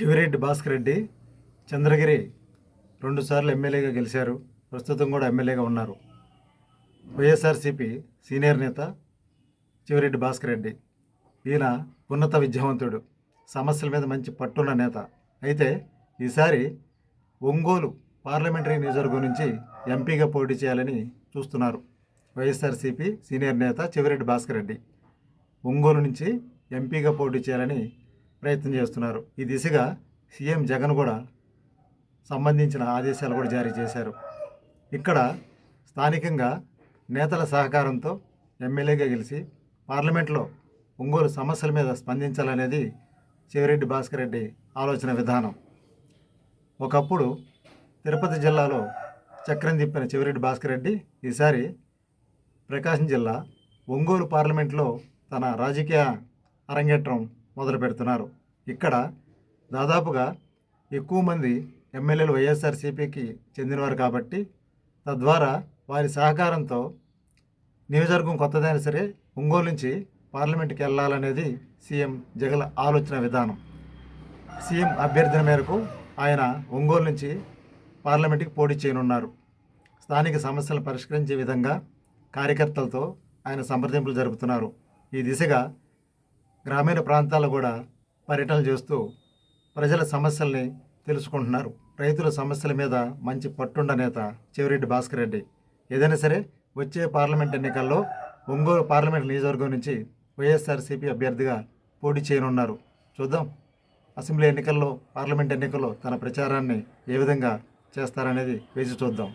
చివిరెడ్డి భాస్కర్ రెడ్డి చంద్రగిరి రెండుసార్లు ఎమ్మెల్యేగా గెలిచారు. ప్రస్తుతం కూడా ఎమ్మెల్యేగా ఉన్నారు. వైఎస్ఆర్సీపీ సీనియర్ నేత చివిరెడ్డి భాస్కర్ రెడ్డి. ఈయన ఉన్నత విద్యావంతుడు సమస్యల మీద మంచి పట్టున్న నేత. అయితే ఈసారి ఒంగోలు పార్లమెంటరీ నియోజకవర్గం నుంచి ఎంపీగా పోటీ చేయాలని చూస్తున్నారు వైఎస్ఆర్సీపీ సీనియర్ నేత చివిరెడ్డి భాస్కర్ రెడ్డి. ఒంగోలు నుంచి ఎంపీగా పోటీ చేయాలని ప్రయత్నం చేస్తున్నారు. ఈ దిశగా సీఎం జగన్ కూడా సంబంధించిన ఆదేశాలు కూడా జారీ చేశారు. ఇక్కడ స్థానికంగా నేతల సహకారంతో ఎమ్మెల్యేగా గెలిచి పార్లమెంట్లో ఒంగోలు సమస్యల మీద స్పందించాలనేది చివరెడ్డి భాస్కర్ రెడ్డి ఆలోచన విధానం. ఒకప్పుడు తిరుపతి జిల్లాలో చక్రం తిప్పిన చివరెడ్డి భాస్కర్ రెడ్డి ఈసారి ప్రకాశం జిల్లా ఒంగోలు పార్లమెంట్లో తన రాజకీయ అరంగేట్రం మొదలు పెడుతున్నారు. ఇక్కడ దాదాపుగా ఎక్కువ మంది ఎమ్మెల్యేలు వైఎస్ఆర్సీపీకి చెందినవారు కాబట్టి తద్వారా వారి సహకారంతో నియోజకవర్గం కొత్తదైనా సరే ఒంగోలు నుంచి పార్లమెంట్కి వెళ్ళాలనేది సీఎం జగన్ ఆలోచన విధానం. సీఎం అభ్యర్థన మేరకు ఆయన ఒంగోలు నుంచి పార్లమెంట్కి పోటీ చేయనున్నారు. స్థానిక సమస్యలను పరిష్కరించే విధంగా కార్యకర్తలతో ఆయన సంప్రదింపులు జరుపుతున్నారు. ఈ దిశగా గ్రామీణ ప్రాంతాల్లో కూడా పర్యటనలు చేస్తూ ప్రజల సమస్యల్ని తెలుసుకుంటున్నారు. రైతుల సమస్యల మీద మంచి పట్టుండ నేత చెవిరెడ్డి భాస్కర్ రెడ్డి. ఏదైనా సరే వచ్చే పార్లమెంట్ ఎన్నికల్లో ఒంగోలు పార్లమెంట్ నియోజకవర్గం నుంచి వైఎస్ఆర్సీపీ అభ్యర్థిగా పోటీ చేయనున్నారు. చూద్దాం అసెంబ్లీ ఎన్నికల్లో పార్లమెంట్ ఎన్నికల్లో తన ప్రచారాన్ని ఏ విధంగా చేస్తారనేది వేచి చూద్దాం.